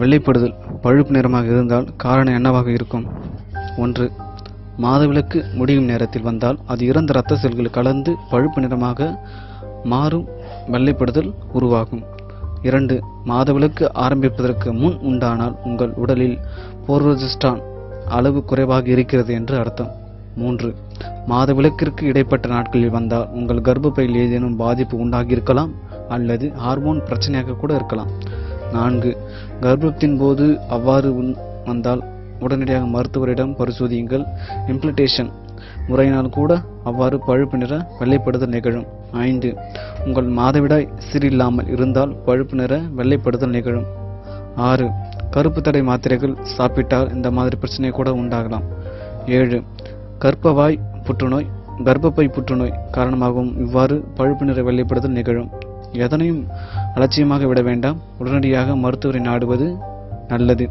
வெள்ளைப்படுதல் பழுப்பு நிறமாக இருந்தால் காரணம் என்னவாக இருக்கும்? ஒன்று மாதவிலக்கு முடியும் நேரத்தில் வந்தால் அது இறந்த இரத்த செல்கள் கலந்து பழுப்பு நிறமாக மாறும் வெள்ளைப்படுதல் உருவாகும். இரண்டு மாதவிலக்கு ஆரம்பிப்பதற்கு முன் உண்டானால் உங்கள் உடலில் போர்வஜிஸ்டான் அளவு குறைவாக இருக்கிறது என்று அர்த்தம். மூன்று மாதவிலக்கிற்கு இடைப்பட்ட நாட்களில் வந்தால் உங்கள் கர்ப்பப்பையில் ஏதேனும் பாதிப்பு உண்டாகியிருக்கலாம் அல்லது ஹார்மோன் பிரச்சனையாக கூட இருக்கலாம். நான்கு. கர்ப்பத்தின் போது அவ்வாறு வந்தால் உடனடியாக மருத்துவரிடம் பரிசோதியுங்கள். இம்ப்ளிட்டேஷன் முறையினால் கூட அவ்வாறு பழுப்பு நிற வெள்ளைப்படுதல் நிகழும். ஐந்து. உங்கள் மாதவிடாய் சிறில்லாமல் இருந்தால் பழுப்பு நிற வெள்ளைப்படுதல் நிகழும். ஆறு. கருப்பு தடை மாத்திரைகள் சாப்பிட்டால் இந்த மாதிரி பிரச்சனை கூட உண்டாகலாம். ஏழு. கர்ப்பவாய் புற்றுநோய் கர்ப்பப்பை புற்றுநோய் காரணமாகவும் இவ்வாறு பழுப்பு நிற வெள்ளைப்படுதல் நிகழும். எதனையும் அலட்சியமாக விட வேண்டாம். உடனடியாக மருத்துவரை நாடுவது நல்லது.